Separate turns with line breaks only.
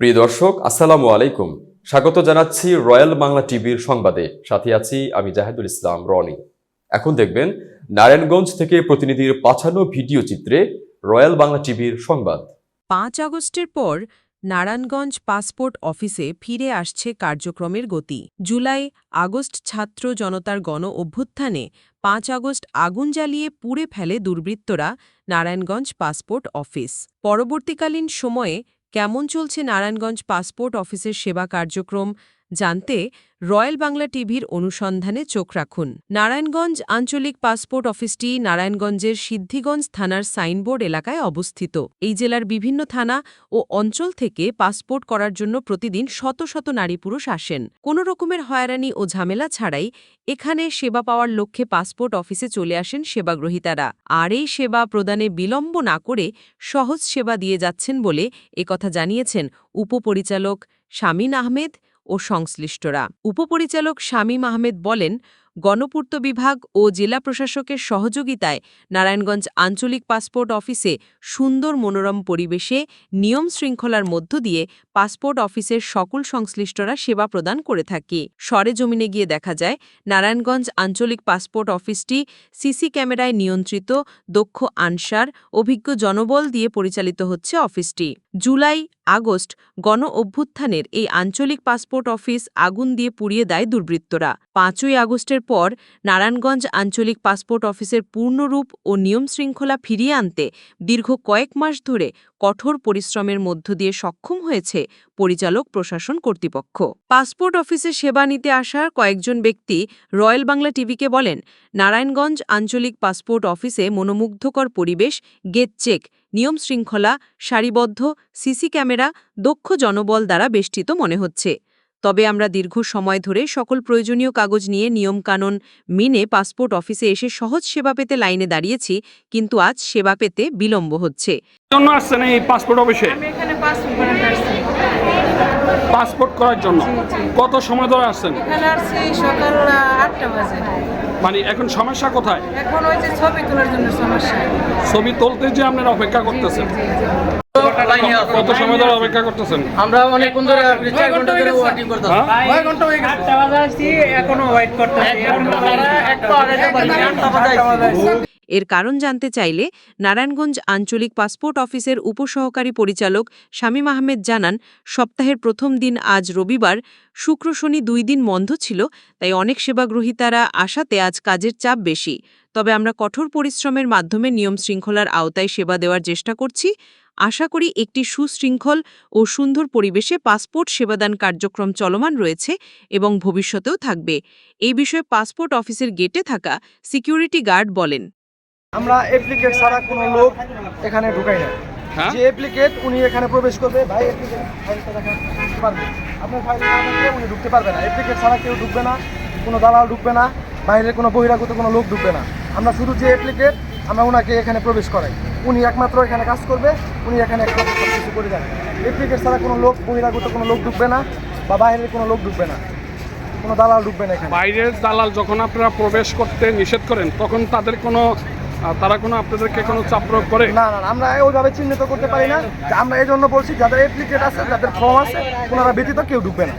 প্রিয় দর্শক, আসসালামু আলাইকুম। স্বাগত জানাচ্ছি রয়্যাল বাংলা টিভির সংবাদে। সাথে আছি আমি জাহেদুল ইসলাম রনি। এখন দেখবেন, নারায়ণগঞ্জ থেকে প্রতিনিধির পাঠানো ভিডিও চিত্রে রয়্যাল বাংলা টিভির সংবাদ।
পাঁচ আগস্টের পর নারায়ণগঞ্জ পাসপোর্ট অফিসে ফিরে আসছে কার্যক্রমের গতি। জুলাই আগস্ট ছাত্র জনতার গণ অভ্যুত্থানে পাঁচ আগস্ট আগুন জ্বালিয়ে পুড়ে ফেলে দুর্বৃত্তরা নারায়ণগঞ্জ পাসপোর্ট অফিস। পরবর্তীকালীন সময়ে কেমন চলছে নারায়ণগঞ্জ পাসপোর্ট অফিসের সেবা কার্যক্রম? জানতে রয়্যাল বাংলা টিভির অনুসন্ধানে চোখ রাখুন। নারায়ণগঞ্জ আঞ্চলিক পাসপোর্ট অফিসটি নারায়ণগঞ্জের সিদ্ধিগঞ্জ থানার সাইনবোর্ড এলাকায় অবস্থিত। এই জেলার বিভিন্ন থানা ও অঞ্চল থেকে পাসপোর্ট করার জন্য প্রতিদিন শত শত নারী পুরুষ আসেন। কোনো রকমের হয়রানি ও ঝামেলা ছাড়াই এখানে সেবা পাওয়ার লক্ষ্যে পাসপোর্ট অফিসে চলে আসেন সেবাগ্রহীতারা। আর এই সেবা প্রদানে বিলম্ব না করে সহজ সেবা দিয়ে যাচ্ছেন বলে একথা জানিয়েছেন উপপরিচালক শামীন আহমেদ ও সংশ্লিষ্টরা। উপপরিচালক শামীম আহমেদ বলেন গণপূর্ত বিভাগ ও জেলা প্রশাসকের সহযোগিতায় নারায়ণগঞ্জ আঞ্চলিক পাসপোর্ট অফিসে সুন্দর মনোরম পরিবেশে নিয়ম শৃঙ্খলার মধ্য দিয়ে পাসপোর্ট অফিসের সকল সংশ্লিষ্টরা সেবা প্রদান করে থাকি। সরেজমিনে গিয়ে দেখা যায়, নারায়ণগঞ্জ আঞ্চলিক পাসপোর্ট অফিসটি সিসি ক্যামেরায় নিয়ন্ত্রিত, দক্ষ আনসার, অভিজ্ঞ জনবল দিয়ে পরিচালিত হচ্ছে অফিসটি। জুলাই, আগস্ট গণ অভ্যুত্থানের এই আঞ্চলিক পাসপোর্ট অফিস আগুন দিয়ে পুড়িয়ে দেয় দুর্বৃত্তরা। পাঁচই আগস্টের পর নারায়ণগঞ্জ আঞ্চলিক পাসপোর্ট অফিসের পূর্ণরূপ ও নিয়ম শৃঙ্খলা ফিরিয়ে আনতে দীর্ঘ কয়েক মাস ধরে কঠোর পরিশ্রমের মধ্য দিয়ে সক্ষম হয়েছে পরিচালক প্রশাসন কর্তৃপক্ষ। পাসপোর্ট অফিসে সেবা নিতে আসার কয়েকজন ব্যক্তি রয়্যাল বাংলা টিভিকে বলেন, নারায়ণগঞ্জ আঞ্চলিক পাসপোর্ট অফিসে মনোমুগ্ধকর পরিবেশ, গেট চেক, নিয়ম শৃঙ্খলা, সারিবদ্ধ, সিসি ক্যামেরা, দক্ষ জনবল দ্বারা বেষ্টিত মনে হচ্ছে। তবে আমরা দীর্ঘ সময় ধরে সকল প্রয়োজনীয় কাগজ নিয়ে নিয়মকানুন মেনে পাসপোর্ট অফিসে এসে সহজ সেবা পেতে লাইনে দাঁড়িয়েছি কিন্তু আজ সেবা পেতে বিলম্ব হচ্ছে।
জন্য আসছেন এই পাসপোর্ট অফিসে?
পাসপোর্ট
করার জন্য কত সময় ধরে আসছেন?
সকাল আটটা বাজে।
মানে এখন সমস্যা কোথায়?
এখন ওই যে ছবি তোলার জন্য সমস্যা।
ছবি তুলতে যে আপনারা অপেক্ষা করতেছেন। কত সময় ধরে অপেক্ষা করতেছেন?
আমরা অনেকক্ষণ ধরে চার ঘণ্টা ধরে ওয়েটিং করতেছি।
হ্যাঁ?
কয় ঘণ্টা হয়ে গেছে।
আটটা বাজে আসছি এখনও ওয়েট করতেছি।
একটু আগে বাড়ি আটটা বাজে আইছি।
এর কারণ জানতে চাইলে নারায়ণগঞ্জ আঞ্চলিক পাসপোর্ট অফিসের উপসহকারী পরিচালক শামীম আহমেদ জানান, সপ্তাহের প্রথম দিন আজ রবিবার, শুক্র শনি দুই দিন বন্ধ ছিল, তাই অনেক সেবাগ্রহীতারা আসাতে আজ কাজের চাপ বেশি। তবে আমরা কঠোর পরিশ্রমের মাধ্যমে নিয়ম শৃঙ্খলার আওতায় সেবা দেওয়ার চেষ্টা করছি। আশা করি একটি সুশৃঙ্খল ও সুন্দর পরিবেশে পাসপোর্ট সেবাদান কার্যক্রম চলমান রয়েছে এবং ভবিষ্যতেও থাকবে। এই বিষয়ে পাসপোর্ট অফিসের গেটে থাকা সিকিউরিটি গার্ড বলেন।
আমরা অ্যাপ্লিকেট ছাড়া কোনো লোক এখানে ঢুকাই না
হ্যাঁ?
যে অ্যাপ্লিকেট উনি এখানে প্রবেশ করবে ভাই অ্যাপ্লিকেট ফাইলটা পারবে। আপনার ফাইল উনি ঢুকতে পারবে না। অ্যাপ্লিকেট ছাড়া কেউ ঢুকবে না কোনো দালাল ঢুকবে না বাইরের কোনো বহিরাগত কোনো লোক ঢুকবে না। আমরা শুধু যে অ্যাপ্লিকেট আমরা ওনাকে এখানে প্রবেশ করাই। উনি একমাত্র এখানে কাজ করবে উনি এখানে সব কিছু করে যাবে। অ্যাপ্লিকেট ছাড়া কোনো লোক বহিরাগত কোনো লোক ঢুকবে না বা বাইরের কোনো লোক ঢুকবে না। কোনো দালাল ঢুকবে না এখানে।
বাইরের দালাল যখন আপনারা প্রবেশ করতে নিষেধ করেন তখন তাদের কোনো তারা কোনো আপনাদেরকে কোনো চাপ প্রয়োগ করে?
না না আমরা ওইভাবে চিহ্নিত করতে পারি না। আমরা এই জন্য বলছি, যাদের অ্যাপ্লিকেট আছে, যাদের ফর্ম আছে, ওনারা ব্যতীত কেউ ঢুকবে না।